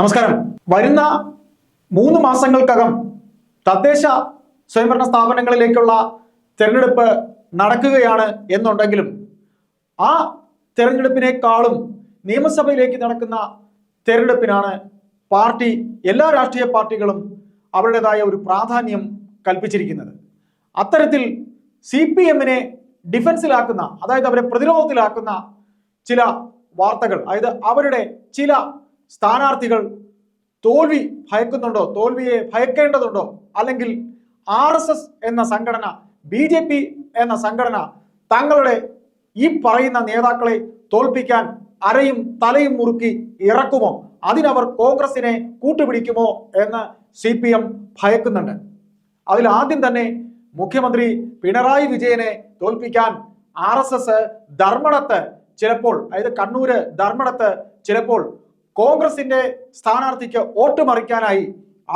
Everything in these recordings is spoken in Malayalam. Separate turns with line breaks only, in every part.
നമസ്കാരം വരുന്ന മൂന്ന് മാസങ്ങൾക്കകം തദ്ദേശ സ്വയംഭരണ സ്ഥാപനങ്ങളിലേക്കുള്ള തെരഞ്ഞെടുപ്പ് നടക്കുകയാണ് എന്നുണ്ടെങ്കിലും ആ തെരഞ്ഞെടുപ്പിനേക്കാളും നിയമസഭയിലേക്ക് നടക്കുന്ന തെരഞ്ഞെടുപ്പിനാണ് പാർട്ടി എല്ലാ രാഷ്ട്രീയ പാർട്ടികളും അവരുടേതായ ഒരു പ്രാധാന്യം കൽപ്പിച്ചിരിക്കുന്നത് അത്തരത്തിൽ സി പി എമ്മിനെ ഡിഫൻസിലാക്കുന്ന അതായത് അവരെ പ്രതിരോധത്തിലാക്കുന്ന ചില വാർത്തകൾ അതായത് അവരുടെ ചില സ്ഥാനാർത്ഥികൾ തോൽവി ഭയക്കുന്നുണ്ടോ തോൽവിയെ ഭയക്കേണ്ടതുണ്ടോ അല്ലെങ്കിൽ ആർ എന്ന സംഘടന ബി എന്ന സംഘടന തങ്ങളുടെ ഈ പറയുന്ന നേതാക്കളെ തോൽപ്പിക്കാൻ അരയും തലയും മുറുക്കി ഇറക്കുമോ അതിനവർ കോൺഗ്രസിനെ കൂട്ടുപിടിക്കുമോ എന്ന് സി പി എം ഭയക്കുന്നുണ്ട് അതിൽ ആദ്യം തന്നെ മുഖ്യമന്ത്രി പിണറായി വിജയനെ തോൽപ്പിക്കാൻ ആർ എസ് എസ് ധർമ്മടത്ത് ചിലപ്പോൾ അതായത് കണ്ണൂര് ധർമ്മടത്ത് ചിലപ്പോൾ കോൺഗ്രസിന്റെ സ്ഥാനാർത്ഥിക്ക് വോട്ട് മറിക്കാനായി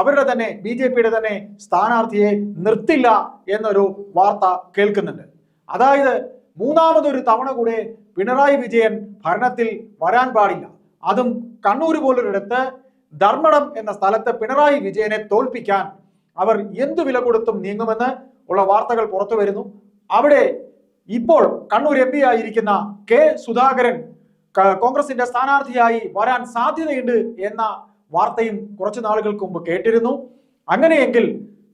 അവരുടെ തന്നെ ബി ജെ പിയുടെ തന്നെ സ്ഥാനാർത്ഥിയെ നിർത്തില്ല എന്നൊരു വാർത്ത കേൾക്കുന്നുണ്ട് അതായത് മൂന്നാമതൊരു തവണ കൂടെ പിണറായി വിജയൻ ഭരണത്തിൽ വരാൻ പാടില്ല അതും കണ്ണൂർ പോലൊരിടത്ത് ധർമ്മടം എന്ന സ്ഥലത്ത് പിണറായി വിജയനെ തോൽപ്പിക്കാൻ അവർ എന്തു വില കൊടുത്തും നീങ്ങുമെന്ന് ഉള്ള വാർത്തകൾ പുറത്തു വരുന്നു അവിടെ ഇപ്പോൾ കണ്ണൂർ എം പി ആയിരിക്കുന്ന കെ സുധാകരൻ കോൺഗ്രസിന്റെ സ്ഥാനാർത്ഥിയായി വരാൻ സാധ്യതയുണ്ട് എന്ന വാർത്തയും കുറച്ചു നാളുകൾക്ക് മുമ്പ് കേട്ടിരുന്നു അങ്ങനെയെങ്കിൽ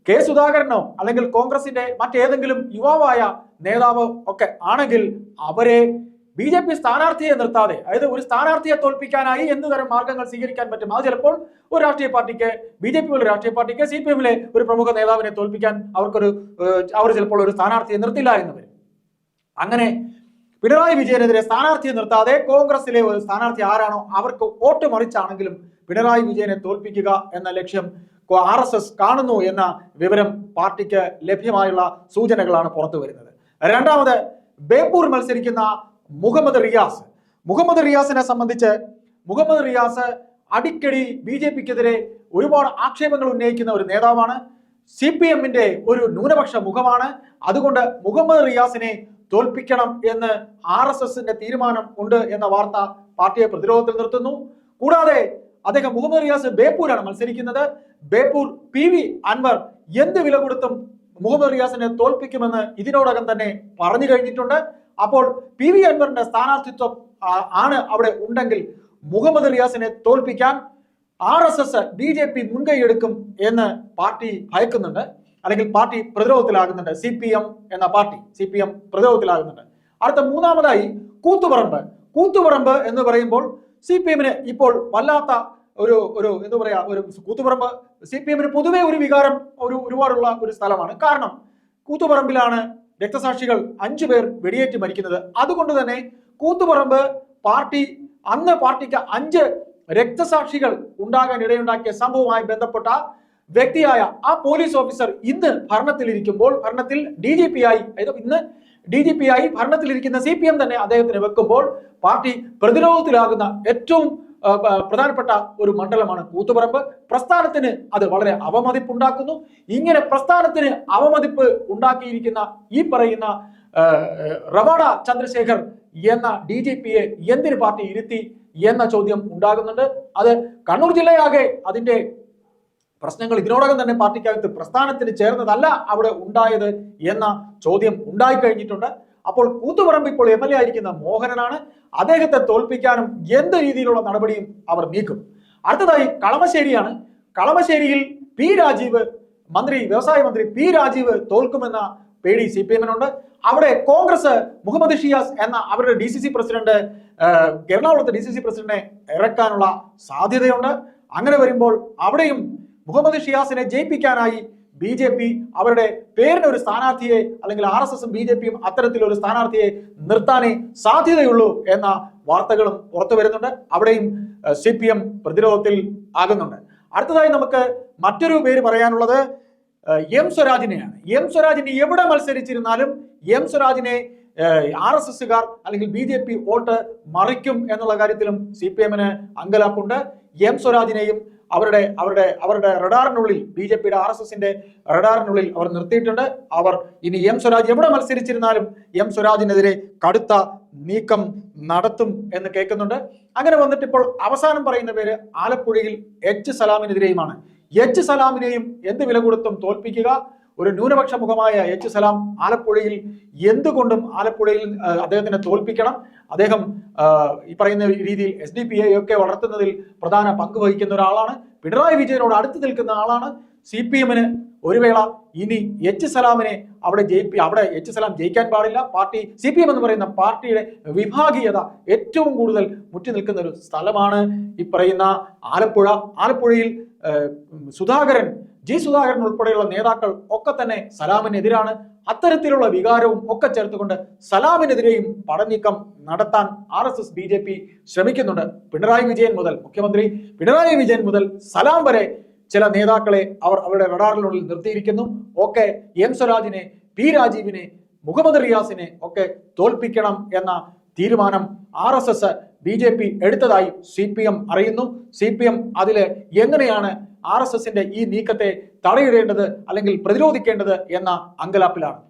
കെ സുധാകരനോ അല്ലെങ്കിൽ കോൺഗ്രസിന്റെ മറ്റേതെങ്കിലും യുവാവായ നേതാവ് ഒക്കെ ആണെങ്കിൽ അവരെ ബി ജെ പി സ്ഥാനാർത്ഥിയെ നിർത്താതെ അതായത് ഒരു സ്ഥാനാർത്ഥിയെ തോൽപ്പിക്കാനായി എന്ത് തരം മാർഗങ്ങൾ സ്വീകരിക്കാൻ പറ്റും അത് ചിലപ്പോൾ ഒരു രാഷ്ട്രീയ പാർട്ടിക്ക് ബി ജെ പിയിലെ രാഷ്ട്രീയ പാർട്ടിക്ക് സി പി എമ്മിലെ ഒരു പ്രമുഖ നേതാവിനെ തോൽപ്പിക്കാൻ അവർക്കൊരു അവർ ചിലപ്പോൾ ഒരു സ്ഥാനാർത്ഥിയെ നിർത്തില്ല എന്ന് വരും അങ്ങനെ പിണറായി വിജയനെതിരെ സ്ഥാനാർത്ഥിയെ നിർത്താതെ കോൺഗ്രസിലെ ഒരു സ്ഥാനാർത്ഥി ആരാണോ അവർക്ക് വോട്ട് മറിച്ചാണെങ്കിലും പിണറായി വിജയനെ തോൽപ്പിക്കുക എന്ന ലക്ഷ്യം ആർ എസ് എസ് കാണുന്നു എന്ന വിവരം പാർട്ടിക്ക് ലഭ്യമായുള്ള സൂചനകളാണ് പുറത്തു വരുന്നത് രണ്ടാമത് ബേപ്പൂർ മത്സരിക്കുന്ന മുഹമ്മദ് റിയാസ് മുഹമ്മദ് റിയാസിനെ സംബന്ധിച്ച് മുഹമ്മദ് റിയാസ് അടിക്കടി ബി ജെ പിക്കെതിരെ ഒരുപാട് ആക്ഷേപങ്ങൾ ഉന്നയിക്കുന്ന ഒരു നേതാവാണ് സി പി എമ്മിന്റെ ഒരു ന്യൂനപക്ഷ മുഖമാണ് അതുകൊണ്ട് മുഹമ്മദ് റിയാസിനെ തോൽപ്പിക്കണം എന്ന് ആർ എസ് എസിന്റെ തീരുമാനം ഉണ്ട് എന്ന വാർത്ത പാർട്ടിയെ പ്രതിരോധത്തിൽ നിർത്തുന്നു കൂടാതെ അദ്ദേഹം മുഹമ്മദ് റിയാസ് ബേപ്പൂരാണ് മത്സരിക്കുന്നത് ബേപ്പൂർ പി വി അൻവർ എന്ത് വില കൊടുത്തും മുഹമ്മദ് റിയാസിനെ തോൽപ്പിക്കുമെന്ന് ഇതിനോടകം തന്നെ പറഞ്ഞു കഴിഞ്ഞിട്ടുണ്ട് അപ്പോൾ പി വി അൻവറിന്റെ സ്ഥാനാർത്ഥിത്വം ആണ് അവിടെ ഉണ്ടെങ്കിൽ മുഹമ്മദ് റിയാസിനെ തോൽപ്പിക്കാൻ R S S B J P എടുക്കും എന്ന് പാർട്ടി ഭയക്കുന്നുണ്ട് അല്ലെങ്കിൽ പാർട്ടി പ്രതിരോധത്തിലാകുന്നുണ്ട് സി പി എം എന്ന പാർട്ടി സി പി എം പ്രതിരോധത്തിലാകുന്നുണ്ട് അടുത്ത മൂന്നാമതായി കൂത്തുപറമ്പ് കൂത്തുപറമ്പ് എന്ന് പറയുമ്പോൾ സി പി എമ്മിന് ഇപ്പോൾ വല്ലാത്ത ഒരു ഒരു എന്താ പറയാ ഒരു കൂത്തുപറമ്പ് സി പി എമ്മിന് പൊതുവെ ഒരു വികാരം ഒരു ഒരുപാടുള്ള ഒരു സ്ഥലമാണ് കാരണം കൂത്തുപറമ്പിലാണ് രക്തസാക്ഷികൾ അഞ്ചു പേർ വെടിയേറ്റ് മരിക്കുന്നത് അതുകൊണ്ട് തന്നെ കൂത്തുപറമ്പ് പാർട്ടി അന്ന് പാർട്ടിക്ക് അഞ്ച് രക്തസാക്ഷികൾ ഉണ്ടാകാൻ ഇടയുണ്ടാക്കിയ സംഭവവുമായി ബന്ധപ്പെട്ട വ്യക്തിയായ ആ പോലീസ് ഓഫീസർ ഇന്ന് ഇരിക്കുമ്പോൾ ഭരണത്തിൽ ഡി ജി പി ആയി ഇന്ന് ഡി ജി പി ആയി ഇരിക്കുന്ന സി പി എം തന്നെ അദ്ദേഹത്തിന് വെക്കുമ്പോൾ പാർട്ടി പ്രതിരോധത്തിലാകുന്ന ഏറ്റവും പ്രധാനപ്പെട്ട ഒരു മണ്ഡലമാണ് കൂത്തുപറമ്പ് പ്രസ്ഥാനത്തിന് അത് വളരെ അവമതിപ്പ് ഉണ്ടാക്കുന്നു ഇങ്ങനെ പ്രസ്ഥാനത്തിന് അവമതിപ്പ് ഉണ്ടാക്കിയിരിക്കുന്ന ഈ പറയുന്ന റവാഡ ചന്ദ്രശേഖർ എന്ന ഡി ജി പിയെ എന്തിന് പാർട്ടി ഇരുത്തി എന്ന ചോദ്യം ഉണ്ടാകുന്നുണ്ട് അത് കണ്ണൂർ ജില്ലയാകെ അതിന്റെ പ്രശ്നങ്ങൾ ഇതിനോടകം തന്നെ പാർട്ടിക്കകത്ത് പ്രസ്ഥാനത്തിന് ചേർന്നതല്ല അവിടെ ഉണ്ടായത് എന്ന ചോദ്യം ഉണ്ടായിക്കഴിഞ്ഞിട്ടുണ്ട് അപ്പോൾ കൂത്തുപറമ്പ് ഇപ്പോൾ എം എൽ എ ആയിരിക്കുന്ന മോഹനനാണ് അദ്ദേഹത്തെ തോൽപ്പിക്കാനും എന്ത് രീതിയിലുള്ള നടപടിയും അവർ നീക്കും അടുത്തതായി കളമശ്ശേരിയാണ് കളമശ്ശേരിയിൽ പി രാജീവ് മന്ത്രി വ്യവസായ മന്ത്രി പി രാജീവ് തോൽക്കുമെന്ന പേടി സി പി എമ്മിനുണ്ട് അവിടെ കോൺഗ്രസ് മുഹമ്മദ് ഷിയാസ് എന്ന അവരുടെ ഡി സി സി പ്രസിഡന്റ് എറണാകുളത്തെ ഡി സി സി പ്രസിഡന്റിനെ ഇറക്കാനുള്ള സാധ്യതയുണ്ട് അങ്ങനെ വരുമ്പോൾ അവിടെയും മുഹമ്മദ് ഷിയാസിനെ ജയിപ്പിക്കാനായി ബി ജെ പി അവരുടെ പേരിനൊരു സ്ഥാനാർത്ഥിയെ അല്ലെങ്കിൽ ആർ എസ് എസും ബി ജെ പിയും അത്തരത്തിലൊരു സ്ഥാനാർത്ഥിയെ നിർത്താനേ സാധ്യതയുള്ളൂ എന്ന വാർത്തകളും പുറത്തു വരുന്നുണ്ട് അവിടെയും സി പി എം പ്രതിരോധത്തിൽ ആകുന്നുണ്ട് അടുത്തതായി നമുക്ക് മറ്റൊരു പേര് പറയാനുള്ളത് എം സ്വരാജിനെയാണ് എം സ്വരാജിന് എവിടെ മത്സരിച്ചിരുന്നാലും എം സ്വരാജിനെ ആർ എസ് എസുകാർ അല്ലെങ്കിൽ ബി ജെ പി വോട്ട് മറിക്കും എന്നുള്ള കാര്യത്തിലും സി പി എമ്മിന് അങ്കലാപ്പുണ്ട് എം സ്വരാജിനെയും അവരുടെ അവരുടെ അവരുടെ റഡാറിനുള്ളിൽ ബി ജെ പിയുടെ ആർ എസ് എസിന്റെ റഡാറിനുള്ളിൽ അവർ നിർത്തിയിട്ടുണ്ട് അവർ ഇനി എം സ്വരാജ് എവിടെ മത്സരിച്ചിരുന്നാലും എം സ്വരാജിനെതിരെ കടുത്ത നീക്കം നടത്തും എന്ന് കേൾക്കുന്നുണ്ട് അങ്ങനെ വന്നിട്ട് ഇപ്പോൾ അവസാനം പറയുന്ന പേര് ആലപ്പുഴയിൽ എച്ച് സലാമിനെതിരെയുമാണ് എച്ച് സലാമിനെയും എന്ത് വില കൊടുത്തും തോൽപ്പിക്കുക ഒരു ന്യൂനപക്ഷ മുഖമായ എച്ച് സലാം ആലപ്പുഴയിൽ എന്തുകൊണ്ടും ആലപ്പുഴയിൽ അദ്ദേഹത്തിനെ തോൽപ്പിക്കണം അദ്ദേഹം ഈ പറയുന്ന രീതിയിൽ എസ് ഡി പി എയൊക്കെ വളർത്തുന്നതിൽ പ്രധാന പങ്ക് വഹിക്കുന്ന ഒരാളാണ് പിണറായി വിജയനോട് അടുത്ത് നിൽക്കുന്ന ആളാണ് സി പി എമ്മിന് ഒരു വേള ഇനി എച്ച് സലാമിനെ അവിടെ ജയിപ്പി അവിടെ എച്ച് സലാം ജയിക്കാൻ പാടില്ല പാർട്ടി സി പി എം എന്ന് പറയുന്ന പാർട്ടിയുടെ വിഭാഗീയത ഏറ്റവും കൂടുതൽ മുറ്റി നിൽക്കുന്ന ഒരു സ്ഥലമാണ് ഈ പറയുന്ന ആലപ്പുഴ ആലപ്പുഴയിൽ സുധാകരൻ ജി സുധാകരൻ ഉൾപ്പെടെയുള്ള നേതാക്കൾ ഒക്കെ തന്നെ സലാമിനെതിരാണ് അത്തരത്തിലുള്ള വികാരവും ഒക്കെ ചേർത്തുകൊണ്ട് സലാമിനെതിരെയും പടനീക്കം നടത്താൻ R S S B J P ശ്രമിക്കുന്നുണ്ട് പിണറായി വിജയൻ മുതൽ മുഖ്യമന്ത്രി പിണറായി വിജയൻ മുതൽ സലാം വരെ ചില നേതാക്കളെ അവർ അവരുടെ റഡാറിനുള്ളിൽ നിർത്തിയിരിക്കുന്നു ഒക്കെ എം സ്വരാജിനെ പി രാജീവിനെ മുഹമ്മദ് റിയാസിനെ ഒക്കെ തോൽപ്പിക്കണം എന്ന തീരുമാനം R S S B J P എടുത്തതായി സി പി എം അറിയുന്നു സി പി എം അതിൽ എങ്ങനെയാണ് ആർ എസ് എസിന്റെ ഈ നീക്കത്തെ തടയിടേണ്ടത് അല്ലെങ്കിൽ പ്രതിരോധിക്കേണ്ടത് എന്ന അങ്കലാപ്പിലാണ്